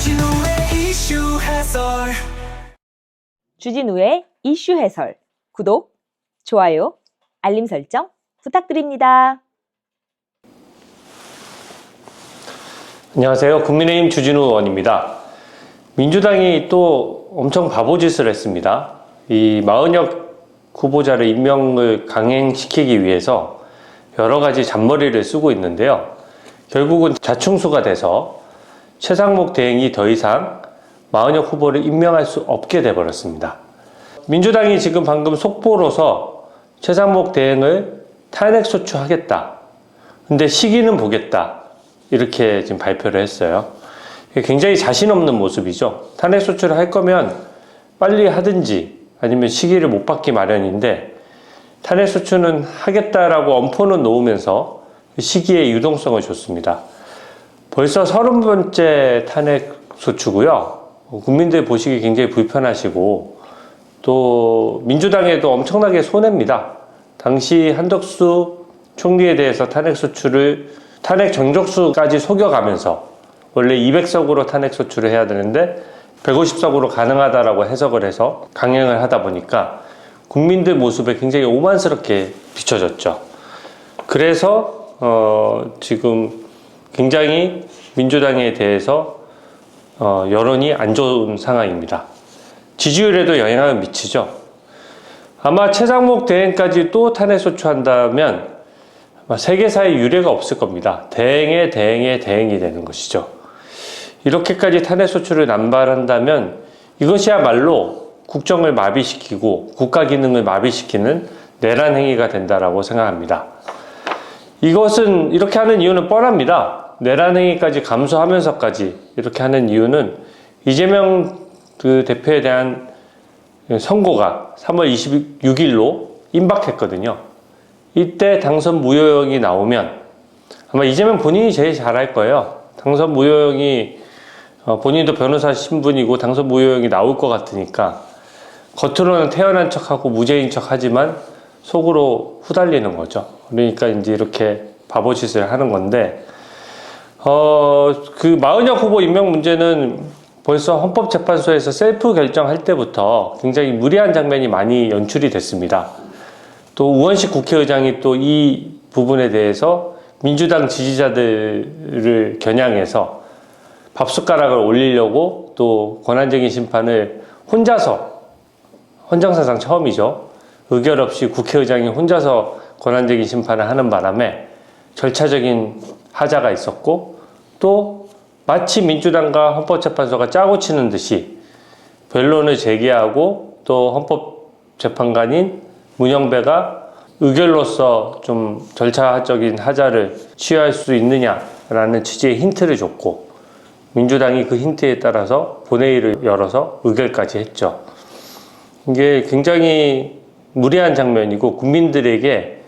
주진우의 이슈 해설 주진우의 이슈 해설. 구독, 좋아요, 알림 설정 부탁드립니다. 안녕하세요. 국민의힘 주진우 의원입니다. 민주당이 또 엄청 바보짓을 했습니다. 이 마은혁 후보자를 임명을 강행시키기 위해서 여러 가지 잔머리를 쓰고 있는데요. 결국은 자충수가 돼서 최상목 대행이 더 이상 마은혁 후보를 임명할 수 없게 돼버렸습니다. 민주당이 지금 방금 속보로서 최상목 대행을 탄핵 소추하겠다. 근데 시기는 보겠다. 이렇게 지금 발표를 했어요. 굉장히 자신 없는 모습이죠. 탄핵 소추를 할 거면 빨리 하든지 아니면 시기를 못 받기 마련인데 탄핵 소추는 하겠다라고 엄포는 놓으면서 시기의 유동성을 줬습니다. 벌써 서른 번째 탄핵 소추고요. 국민들 보시기 굉장히 불편하시고 또 민주당에도 엄청나게 손해입니다. 당시 한덕수 총리에 대해서 탄핵 소추를 탄핵 정족수까지 속여가면서 원래 200석으로 탄핵 소추를 해야 되는데 150석으로 가능하다라고 해석을 해서 강행을 하다 보니까 국민들 모습에 굉장히 오만스럽게 비춰졌죠. 그래서 어, 지금 굉장히 민주당에 대해서 어, 여론이 안 좋은 상황입니다. 지지율에도 영향을 미치죠. 아마 최상목 대행까지 또 탄핵 소추한다면 아마 세계사의 유례가 없을 겁니다. 대행의 대행의 대행이 되는 것이죠. 이렇게까지 탄핵 소추를 남발한다면 이것이야말로 국정을 마비시키고 국가 기능을 마비시키는 내란 행위가 된다라고 생각합니다. 이것은 이렇게 하는 이유는 뻔합니다. 내란 행위까지 감수하면서까지 이렇게 하는 이유는 이재명 그 대표에 대한 선고가 3월 26일로 임박했거든요. 이때 당선 무효형이 나오면 아마 이재명 본인이 제일 잘할 거예요. 당선 무효형이 어, 본인도 변호사 신분이고 당선 무효형이 나올 것 같으니까 겉으로는 태어난 척하고 무죄인 척하지만 속으로 후달리는 거죠. 그러니까 이제 이렇게 바보 짓을 하는 건데 어, 그 마은혁 후보 임명 문제는 벌써 헌법재판소에서 셀프 결정할 때부터 굉장히 무리한 장면이 많이 연출이 됐습니다. 또 우원식 국회의장이 또 이 부분에 대해서 민주당 지지자들을 겨냥해서 밥숟가락을 올리려고 또 권한쟁의 심판을 혼자서 헌정사상 처음이죠. 의결 없이 국회의장이 혼자서 권한쟁의 심판을 하는 바람에 절차적인 하자가 있었고 또 마치 민주당과 헌법재판소가 짜고 치는 듯이 변론을 제기하고 또 헌법재판관인 문영배가 의결로서 좀 절차적인 하자를 취할 수 있느냐라는 취지의 힌트를 줬고 민주당이 그 힌트에 따라서 본회의를 열어서 의결까지 했죠. 이게 굉장히 무리한 장면이고 국민들에게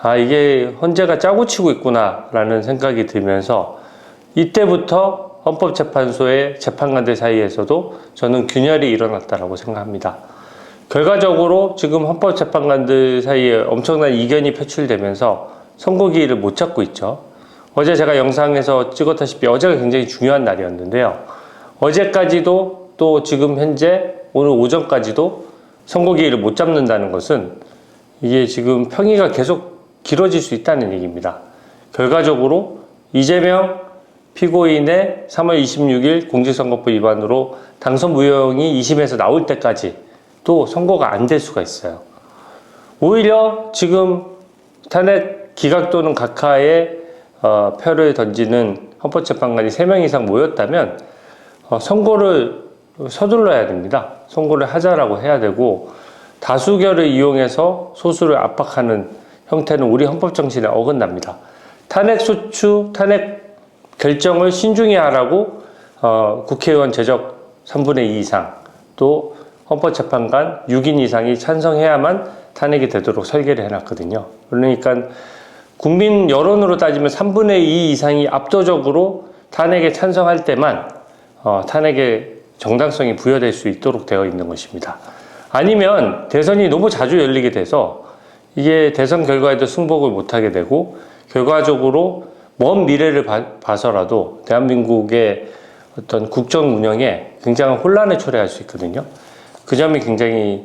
아 이게 헌재가 짜고 치고 있구나라는 생각이 들면서 이때부터 헌법재판소의 재판관들 사이에서도 저는 균열이 일어났다라고 생각합니다. 결과적으로 지금 헌법재판관들 사이에 엄청난 이견이 표출되면서 선고기일을 못 잡고 있죠. 어제 제가 영상에서 찍었다시피 어제가 굉장히 중요한 날이었는데요. 어제까지도 또 지금 현재 오늘 오전까지도 선고기일을 못 잡는다는 것은 이게 지금 평의가 계속 길어질 수 있다는 얘기입니다. 결과적으로 이재명 피고인의 3월 26일 공직선거법 위반으로 당선 무효형이 2심에서 나올 때까지 또 선고가 안 될 수가 있어요. 오히려 지금 탄핵 기각 또는 각하에 어, 표를 던지는 헌법재판관이 3명 이상 모였다면 어, 선고를 서둘러야 됩니다. 선고를 하자라고 해야 되고 다수결을 이용해서 소수를 압박하는 형태는 우리 헌법 정신에 어긋납니다. 탄핵 소추, 탄핵 결정을 신중히 하라고 어, 국회의원 제적 3분의 2 이상 또 헌법재판관 6인 이상이 찬성해야만 탄핵이 되도록 설계를 해놨거든요. 그러니까 국민 여론으로 따지면 3분의 2 이상이 압도적으로 탄핵에 찬성할 때만 어, 탄핵의 정당성이 부여될 수 있도록 되어 있는 것입니다. 아니면 대선이 너무 자주 열리게 돼서 이게 대선 결과에도 승복을 못하게 되고 결과적으로 먼 미래를 봐, 서라도 대한민국의 어떤 국정 운영에 굉장한 혼란을 초래할 수 있거든요. 그 점이 굉장히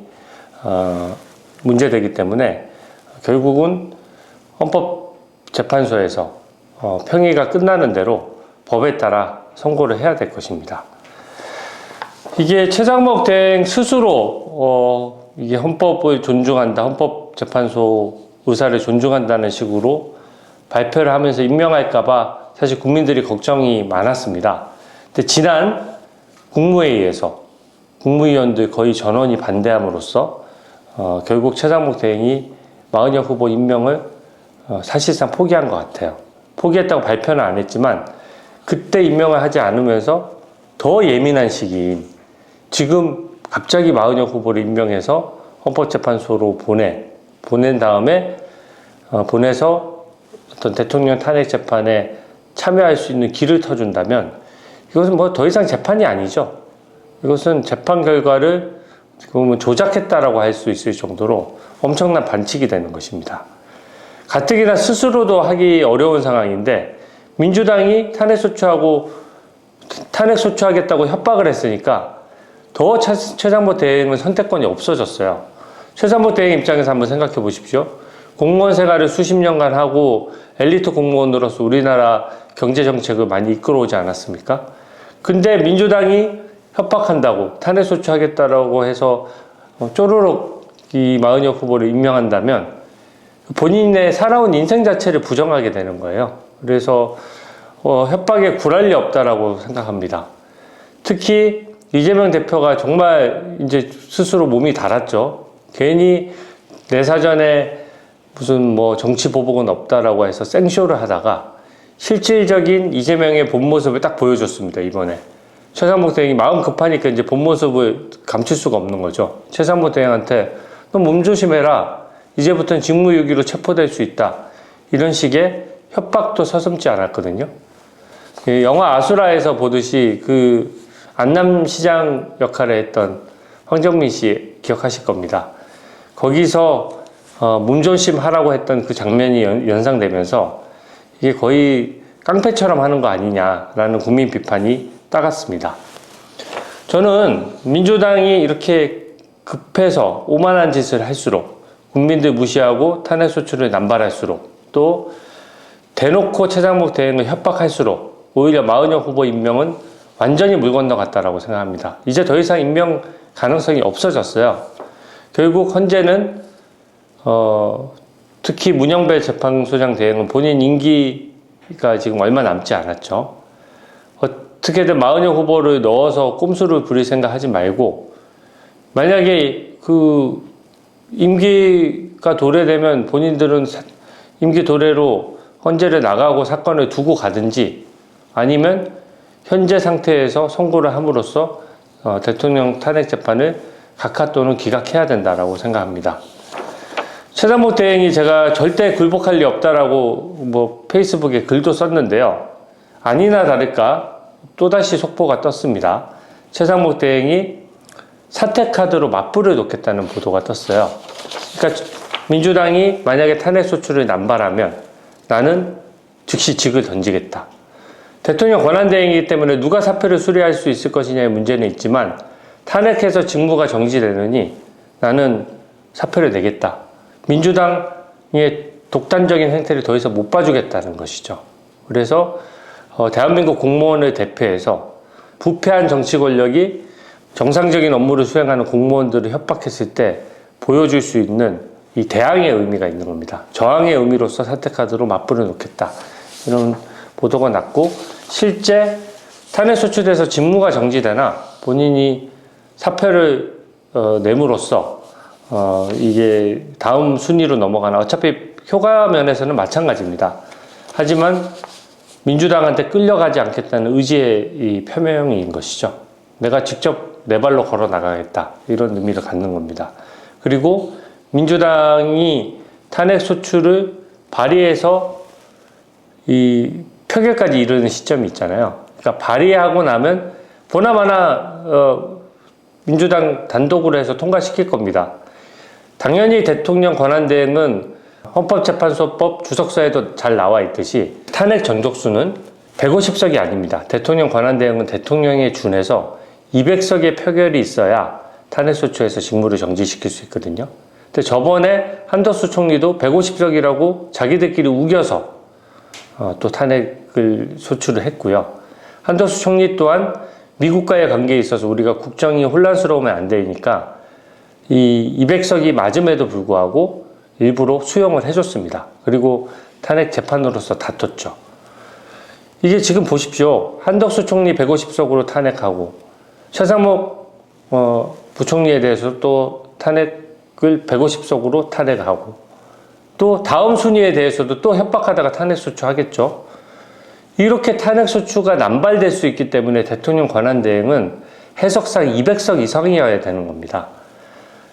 어, 문제되기 때문에 결국은 헌법재판소에서 어, 평의가 끝나는 대로 법에 따라 선고를 해야 될 것입니다. 이게 최장목 대행 스스로 어, 이게 헌법을 존중한다, 헌법 재판소 의사를 존중한다는 식으로 발표를 하면서 임명할까봐 사실 국민들이 걱정이 많았습니다. 근데 지난 국무회의에서 국무위원들 거의 전원이 반대함으로써 어, 결국 최장목 대행이 마은혁 후보 임명을 어, 사실상 포기한 것 같아요. 포기했다고 발표는 안 했지만 그때 임명을 하지 않으면서 더 예민한 시기인 지금 갑자기 마은혁 후보를 임명해서 헌법재판소로 보내 보낸 다음에 어, 보내서 어떤 대통령 탄핵 재판에 참여할 수 있는 길을 터준다면 이것은 뭐 더 이상 재판이 아니죠. 이것은 재판 결과를 보면 조작했다라고 할 수 있을 정도로 엄청난 반칙이 되는 것입니다. 가뜩이나 스스로도 하기 어려운 상황인데 민주당이 탄핵 소추하고 탄핵 소추하겠다고 협박을 했으니까 더 차- 최장보 대행은 선택권이 없어졌어요. 최장보 대행 입장에서 한번 생각해 보십시오. 공무원 생활을 수십 년간 하고 엘리트 공무원으로서 우리나라 경제 정책을 많이 이끌어오지 않았습니까? 근데 민주당이 협박한다고 탄핵 소추하겠다라고 해서 어, 쪼르륵 이 마은혁 후보를 임명한다면 본인의 살아온 인생 자체를 부정하게 되는 거예요. 그래서 어, 협박에 굴할 리 없다라고 생각합니다. 특히 이재명 대표가 정말 이제 스스로 몸이 달았죠. 괜히 내 사전에 무슨 뭐 정치 보복은 없다라고 해서 생쇼를 하다가 실질적인 이재명의 본 모습을 딱 보여줬습니다, 이번에. 최상목 대행이 마음 급하니까 이제 본 모습을 감출 수가 없는 거죠. 최상목 대행한테 너 몸 조심해라. 이제부터는 직무유기로 체포될 수 있다. 이런 식의 협박도 서슴지 않았거든요. 그 영화 아수라에서 보듯이 그 안남시장 역할을 했던 황정민 씨 기억하실 겁니다. 거기서 어, 몸조심 하라고 했던 그 장면이 연, 연상되면서 이게 거의 깡패처럼 하는 거 아니냐라는 국민 비판이 따갔습니다. 저는 민주당이 이렇게 급해서 오만한 짓을 할수록 국민들 무시하고 탄핵 소추를 남발할수록 또 대놓고 최장목 대행을 협박할수록 오히려 마은혁 후보 임명은 완전히 물 건너 갔다라고 생각합니다. 이제 더 이상 임명 가능성이 없어졌어요. 결국 현재는 어, 특히 문영배 재판소장 대행은 본인 임기가 지금 얼마 남지 않았죠. 어떻게든 마은혁 후보를 넣어서 꼼수를 부릴 생각 하지 말고 만약에 그 임기가 도래되면 본인들은 사- 임기 도래로 헌재를 나가고 사건을 두고 가든지 아니면 현재 상태에서 선고를 함으로써 어, 대통령 탄핵 재판을 각하 또는 기각해야 된다라고 생각합니다. 최단목 대행이 제가 절대 굴복할 리 없다라고 뭐 페이스북에 글도 썼는데요. 아니나 다를까 또다시 속보가 떴습니다. 최상목 대행이 사퇴카드로 맞불을 놓겠다는 보도가 떴어요. 그러니까 민주당이 만약에 탄핵 소추를 남발하면 나는 즉시 직을 던지겠다. 대통령 권한대행이기 때문에 누가 사표를 수리할 수 있을 것이냐의 문제는 있지만 탄핵해서 직무가 정지되느니 나는 사표를 내겠다. 민주당의 독단적인 행태를 더 이상 못 봐주겠다는 것이죠. 그래서 어, 대한민국 공무원을 대표해서 부패한 정치 권력이 정상적인 업무를 수행하는 공무원들을 협박했을 때 보여줄 수 있는 이 대항의 의미가 있는 겁니다. 저항의 의미로서 사퇴카드로 맞불을 놓겠다. 이런 보도가 났고 실제 탄핵 소추돼서 직무가 정지되나 본인이 사표를 어, 내므로써 어, 이게 다음 순위로 넘어가나 어차피 효과 면에서는 마찬가지입니다. 하지만 민주당한테 끌려가지 않겠다는 의지의 이 표명인 것이죠. 내가 직접 내 발로 걸어 나가겠다. 이런 의미를 갖는 겁니다. 그리고 민주당이 탄핵 소추를 발의해서 이 표결까지 이르는 시점이 있잖아요. 그러니까 발의하고 나면 보나마나 어, 민주당 단독으로 해서 통과시킬 겁니다. 당연히 대통령 권한대행은 헌법재판소법 주석사에도 잘 나와 있듯이 탄핵 전족수는 150석이 아닙니다. 대통령 권한대행은 대통령에 준해서 200석의 표결이 있어야 탄핵소추에서 직무를 정지시킬 수 있거든요. 근데 저번에 한덕수 총리도 150석이라고 자기들끼리 우겨서 어, 또 탄핵을 소추를 했고요. 한덕수 총리 또한 미국과의 관계에 있어서 우리가 국정이 혼란스러우면 안 되니까 이 200석이 맞음에도 불구하고 일부러 수용을 해줬습니다. 그리고 탄핵 재판으로서 다퉜죠. 이게 지금 보십시오. 한덕수 총리 150석으로 탄핵하고 최상목 어, 부총리에 대해서 또 탄핵을 150석으로 탄핵하고 또 다음 순위에 대해서도 또 협박하다가 탄핵 소추하겠죠. 이렇게 탄핵 소추가 남발될 수 있기 때문에 대통령 권한 대행은 해석상 200석 이상이어야 되는 겁니다.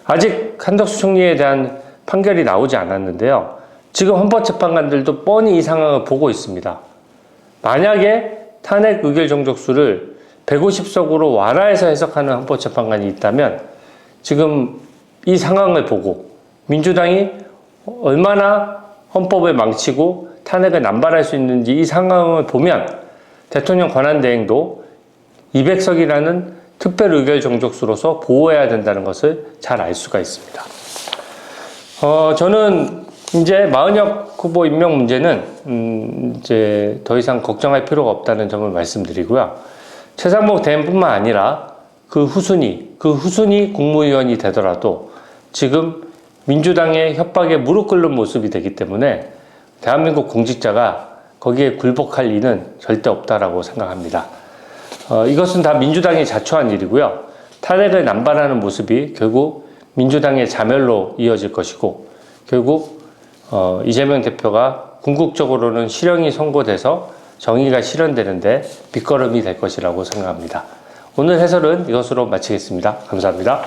아직 한덕수 총리에 대한 판결이 나오지 않았는데요. 지금 헌법재판관들도 뻔히 이 상황을 보고 있습니다. 만약에 탄핵 의결 정족수를 150석으로 완화해서 해석하는 헌법재판관이 있다면 지금 이 상황을 보고 민주당이 얼마나 헌법을 망치고 탄핵을 남발할 수 있는지 이 상황을 보면 대통령 권한대행도 200석이라는 특별 의결 정족수로서 보호해야 된다는 것을 잘 알 수가 있습니다. 어, 저는 이제 마은혁 후보 임명 문제는 음, 이제 더 이상 걱정할 필요가 없다는 점을 말씀드리고요. 최상목 대행뿐만 아니라 그 후순위, 그 후순위 국무위원이 되더라도 지금 민주당의 협박에 무릎 꿇는 모습이 되기 때문에 대한민국 공직자가 거기에 굴복할 리는 절대 없다라고 생각합니다. 어, 이것은 다 민주당이 자초한 일이고요. 탄핵을 남발하는 모습이 결국 민주당의 자멸로 이어질 것이고 결국 어, 이재명 대표가 궁극적으로는 실형이 선고돼서 정의가 실현되는데 빗거름이 될 것이라고 생각합니다. 오늘 해설은 이것으로 마치겠습니다. 감사합니다.